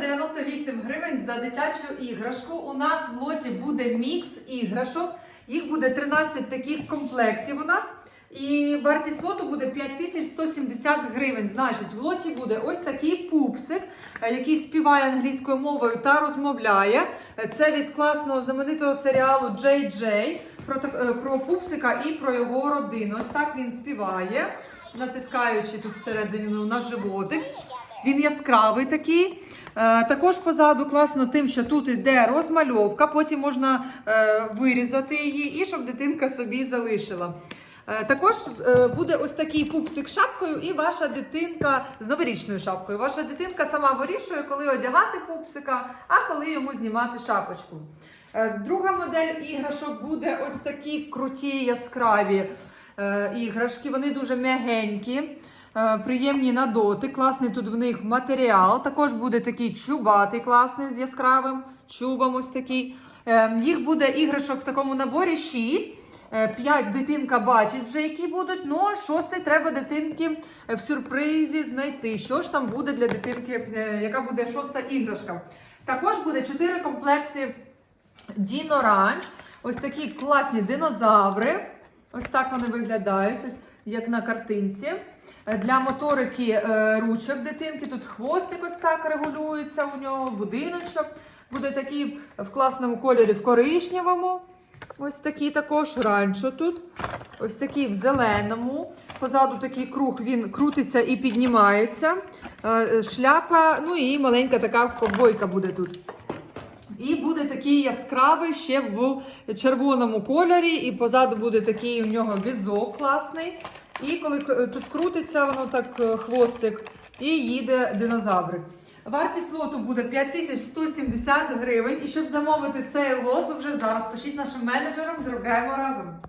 498 гривень за дитячу іграшку. У нас в лоті буде мікс іграшок. Їх буде 13 таких комплектів у нас. І вартість лоту буде 5170 гривень. Значить, в лоті буде ось такий пупсик, е, який співає англійською мовою та розмовляє. Е, Це від класного знаменитого серіалу Джей Джей про, е, про пупсика і про його родину. Ось так він співає, натискаючи тут всередину на животик. Він яскравий такий. Е, Також позаду класно тим, що тут йде розмальовка, потім можна е, вирізати її і щоб дитинка собі залишила. Е, Також буде ось такий пупсик з шапкою, і ваша дитинка з новорічною шапкою. Ваша дитинка сама вирішує, коли одягати пупсика, а коли йому знімати шапочку. Друга модель іграшок буде ось такі круті яскраві іграшки. Вони дуже м'ягенькі. Е, Приємні на дотик, класний тут в них матеріал. Також буде такий чубатий, класний з яскравим чубом. Ось такий. Е, Їх буде іграшок в такому наборі 6. Е, П'ять дитинка бачить вже, які будуть. Ну а шостий треба дитинки в сюрпризі знайти. Що ж там буде для дитинки, яка буде шоста іграшка. Також буде 4 комплекти Діно Ранч. Ось такі класні динозаври. Ось так вони виглядають, як на картинці. Е, Для моторики е, ручок дитинки. Тут хвостик ось так регулюється у нього, будиночок. Буде такий в класному кольорі в коричневому. Ось такий також ранчо тут. Ось такий в зеленому. Позаду такий круг, він крутиться і піднімається. Е, Шляпа, ну і маленька така ковбойка буде тут. І буде такий яскравий ще в червоному кольорі, і позаду буде такий у нього візок класний. І коли тут крутиться, воно так е, хвостик, і їде динозаврик. Вартість лоту буде 5170 гривень. І щоб замовити цей лот, ви вже зараз пишіть нашим менеджерам, зробляємо разом.